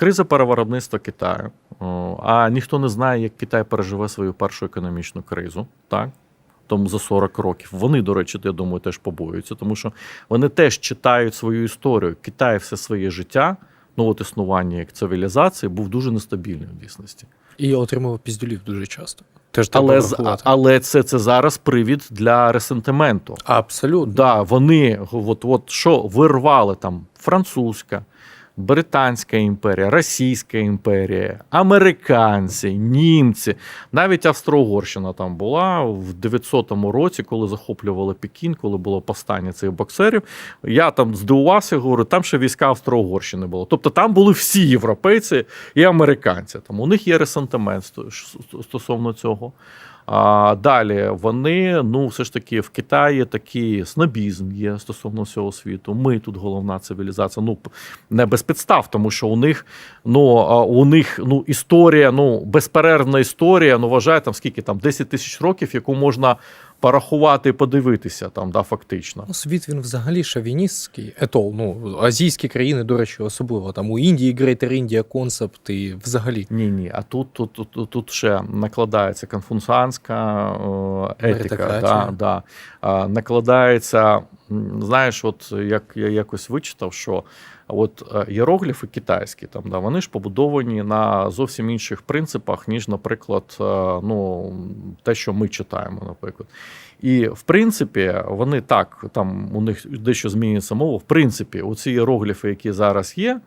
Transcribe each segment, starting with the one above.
криза перевиробництва Китаю. А ніхто не знає, як Китай переживе свою першу економічну кризу. Так? Тому за 40 років. Вони, до речі, я думаю, теж побоюються, тому що вони теж читають свою історію. Китай все своє життя, ну от існування як цивілізації, був дуже нестабільний в дійсності. І отримував піздюлів дуже часто. Теж Але, але це, це зараз привід для ресентименту. Абсолютно. Да, вони от, от що вирвали там французька, Британська імперія, Російська імперія, американці, німці, навіть Австро-Угорщина там була в 900-му році, коли захоплювали Пекін, коли було повстання цих боксерів. Я там здивувався, говорю, там ще війська Австро-Угорщини було. Тобто там були всі європейці і американці. Там у них є ресентимент стосовно цього. А далі вони, ну, все ж таки, в Китаї такий снобізм є стосовно всього світу. Ми тут головна цивілізація. Ну, не без підстав, тому що у них, ну, у них ну, історія, ну, безперервна історія, ну, вважає там скільки там 10 тисяч років, яку можна порахувати подивитися там, да, фактично. Ну, світ він взагалі шовіністський. Етол, ну, азійські країни, до речі, особливо. Там у Індії Greater India Concept і взагалі. Ні, ні. А тут, тут, тут, тут, ще накладається конфуціанська о, етика. Да, да. Накладається, знаєш, от як я якось вичитав, що от е, іерогліфи китайські, там, да, вони ж побудовані на зовсім інших принципах, ніж, наприклад, е, ну, те, що ми читаємо, наприклад. І в принципі, вони так, там у них дещо змінюється мова. В принципі, оці іерогліфи, які зараз є,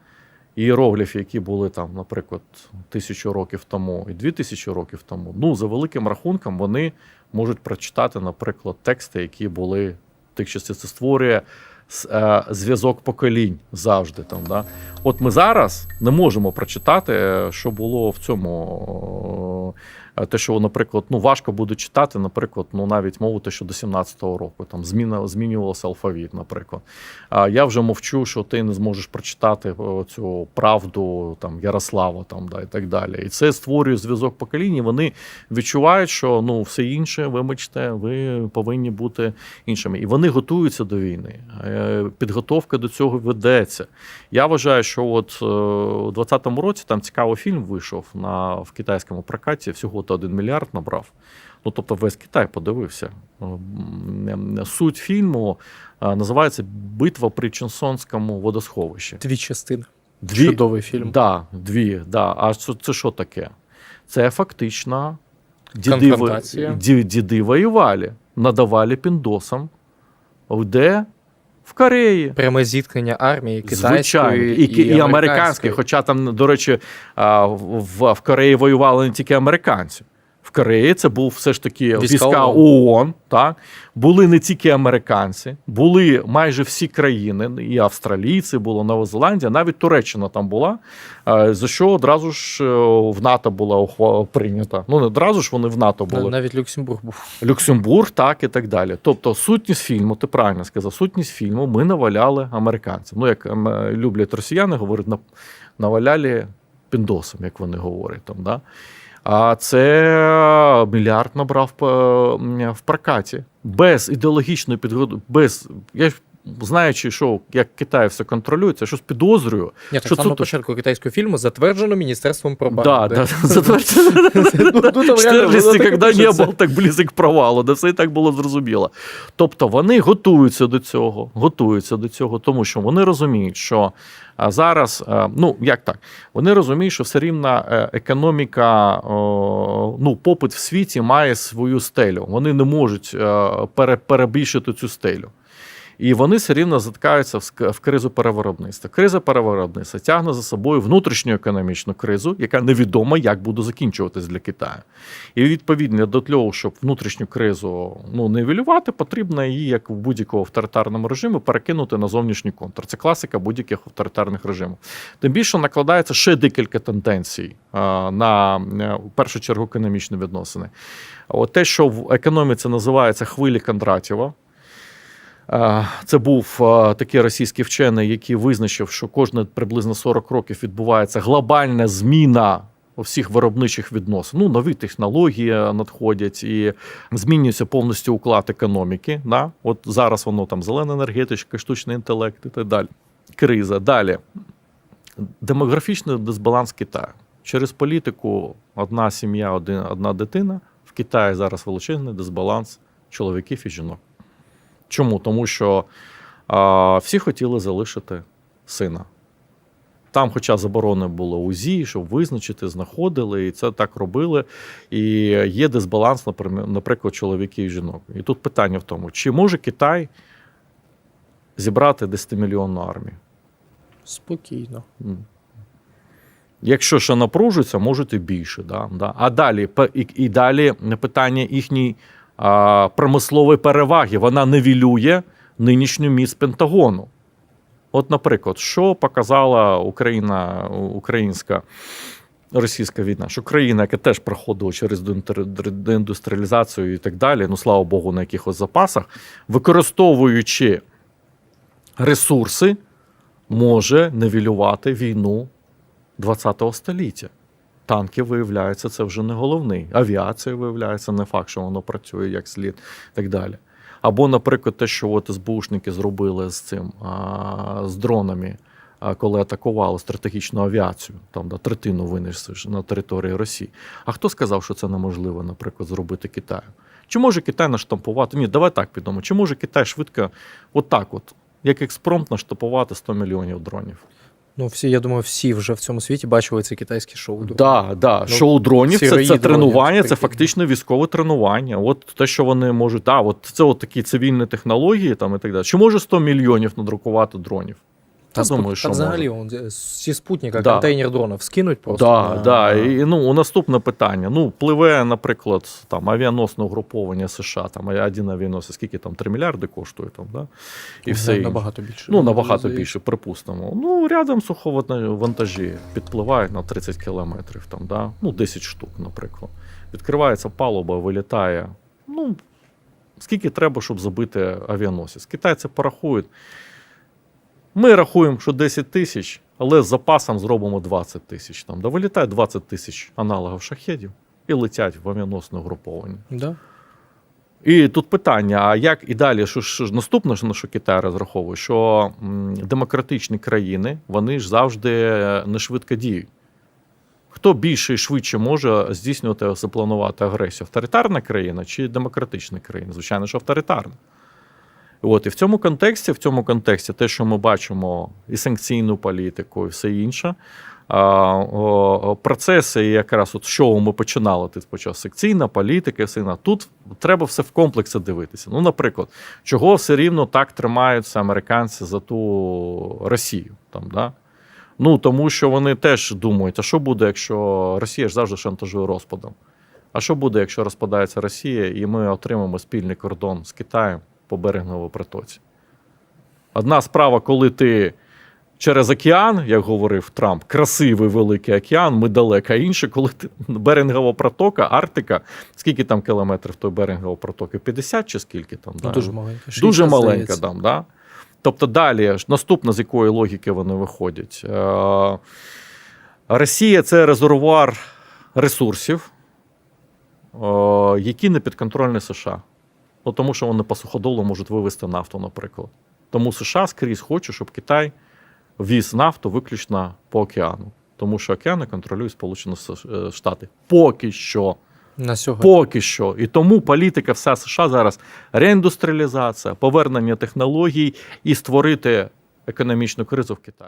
іерогліфи, які були там, наприклад, тисячу років тому і дві тисячі років тому. Ну, за великим рахунком, вони можуть прочитати, наприклад, тексти, які були тих часів. Це створює е, зв'язок поколінь завжди. Там, да? От ми зараз не можемо прочитати, е, що було в цьому. Е, Те, що, наприклад, ну важко буде читати, наприклад, ну навіть мову те, що до 17-го року там зміна змінювався алфавіт, наприклад. А я вже мовчу, що ти не зможеш прочитати е, цю правду там Ярослава, там да і так далі. І це створює зв'язок поколінь. Вони відчувають, що ну все інше, вибачте, ви повинні бути іншими. І вони готуються до війни. Е, Підготовка до цього ведеться. Я вважаю, що от у 2020 році там цікавий фільм вийшов на в китайському прокаті. Всього 1 мільярд набрав. Ну, тобто весь Китай подивився. Суть фільму називається Битва при Чонсонському водосховищі. Дві частини. Дві, Чудовий фільм. Да, дві, да. А це, це що таке? Це фактично діди, діди воювали, надавали піндосам. Де? В Кореї. Пряме зіткнення армії Звичайно, китайської і, і, і американської. Хоча там, до речі, в, в Кореї воювали не тільки американці. Кореї це був все ж таки Війська війська ООН. Так? Були не тільки американці, були майже всі країни, і австралійці, було Нова Зеландія, навіть Туреччина там була, е, за що одразу ж е, в НАТО була прийнята. Ну, не одразу ж вони в НАТО були. Навіть Люксембург був. Люксембург, так і так далі. Тобто, сутність фільму, ти правильно сказав, сутність фільму ми наваляли американцям. Ну, як ем, е, люблять росіяни, говорять, наваляли піндосом, як вони говорять там. Да? А це мільярд набрав в прокаті. Без ідеологічної підготовки, без. Я знаючи, що як Китай все контролюється, щось підозрюю. Ні, так Що само це- початку китайського фільму затверджено Міністерством пропаганди. да, затверджено. Ну, так ніколи не був так близок к провалу, де все і так було зрозуміло. Тобто вони готуються до цього, готуються до цього, тому що вони розуміють, що зараз, ну як так, вони розуміють, що все рівно е, економіка, ну, попит в світі має свою стелю. Вони не можуть е, перебільшити цю стелю. І вони все рівно заткаються в кризу перевиробництва. Криза перевиробництва тягне за собою внутрішню економічну кризу, яка невідома, як буде закінчуватись для Китаю. І відповідно до того, щоб внутрішню кризу ну, нивелювати, потрібно її, як в будь-якому авторитарному режимі, перекинути на зовнішній контур. Це класика будь-яких авторитарних режимів. Тим більше накладається ще декілька тенденцій на е, в першу чергу економічні відносини. От те, що в економіці називається хвилі Кондратєва. Е, Це був е, такий російський вчений, який визначив, що кожне приблизно 40 років відбувається глобальна зміна всіх виробничих відносин. Ну, нові технології надходять і змінюється повністю уклад економіки. Да? От зараз воно там зелена енергетика, штучний інтелект і так далі. Криза. Далі. демографічний дисбаланс Китаю. Через політику одна сім'я, один, одна дитина. В Китаї зараз величезний дисбаланс чоловіків і жінок. Чому? Тому що а, всі хотіли залишити сина. Там, хоча заборони було УЗІ, щоб визначити, знаходили, і це так робили. І є дисбаланс, наприклад, чоловіків і жінок. І тут питання в тому, чи може Китай зібрати 10-мільйонну армію? Спокійно. Якщо ще напружиться, можуть і більше. Да? Да. А далі, і, і далі питання а, промислової переваги. Вона нивелює нинішню міст Пентагону. От, наприклад, що показала Україна, українська російська війна, що країна, яка теж проходила через деіндустріалізацію і так далі, ну слава Богу, на якихось запасах, використовуючи ресурси, може нивелювати війну 20-го століття. Танки, виявляється, це вже не головний. Авіація, виявляється, не факт, що воно працює як слід і так далі. Або, наприклад, те, що от СБУшники зробили з цим, а, з дронами, а, коли атакували стратегічну авіацію, там да, третину винесли на території Росії. А хто сказав, що це неможливо, наприклад, зробити Китаю? Чи може Китай наштампувати? Ні, давай так підемо. Чи може Китай швидко, отак, от, як експромт, наштампувати 100 мільйонів дронів? Ну, всі, я думаю, всі вже в цьому світі бачили це китайське шоу. Да, да. Ну, Шоу дронів це, це тренування, дронів, це фактично військове тренування. От те, що вони можуть, да, от це от такі цивільні технології там і так далі. Чи може 100 мільйонів надрукувати дронів? Та, Я думаю, що та взагалі он, зі спутника Да. контейнер дронів скинуть просто. Да, на- да. І ну, у наступне питання. Ну, пливе, наприклад, там авіаносне угруповання США, там один авіаносець, скільки там 3 мільярди коштує там, да? І Ну, все набагато більше. Ну, набагато Здається. більше, припустимо. Ну, рядом суховантажі підпливають на 30 кілометрів, там, да? ну, 10 штук, наприклад. Відкривається палуба, вилітає. Ну, скільки треба, щоб забити авіаносець? Китайці порахують. Ми рахуємо, що 10 тисяч, але з запасом зробимо 20 тисяч. Там, да? Вилітає 20 тисяч аналогів шахедів і летять в авіаносне угруповання. Да? І тут питання: а як і далі? Що, ж наступне, що на що Китай розраховує, що демократичні країни вони ж завжди не швидко діють. Хто більше і швидше може здійснювати запланувати агресію? Авторитарна країна чи демократична країна? Звичайно, що авторитарна. От, і в цьому контексті, в цьому контексті, те, що ми бачимо, і санкційну політику, і все інше, процеси, якраз от з чого ми починали, ти почав секційна політика, інше. Тут треба все в комплексі дивитися. Ну, наприклад, чого все рівно так тримаються американці за ту Росію? Там, да? Ну, тому що вони теж думають, а що буде, якщо Росія ж завжди шантажує розпадом? А що буде, якщо розпадається Росія, і ми отримаємо спільний кордон з Китаєм по береговій протоці? Одна справа, коли ти через океан, як говорив Трамп, красивий великий океан, ми далеко. А інше, коли ти беренгова протока, Арктика, скільки там кілометрів той берегової протоки? 50 чи скільки там? Ну, да? дуже маленька. Дуже маленька там, да? Тобто далі, ж наступна, з якої логіки вони виходять. Е, Росія це резервуар ресурсів, е, які не підконтрольні США. Ну, тому що вони по суходолу можуть вивезти нафту, наприклад. Тому США скрізь хоче, щоб Китай віз нафту виключно по океану. Тому що океани контролюють Сполучені е, Штати. Поки що. На сьогодні. Поки що. І тому політика вся США зараз реіндустріалізація, повернення технологій і створити економічну кризу в Китаї.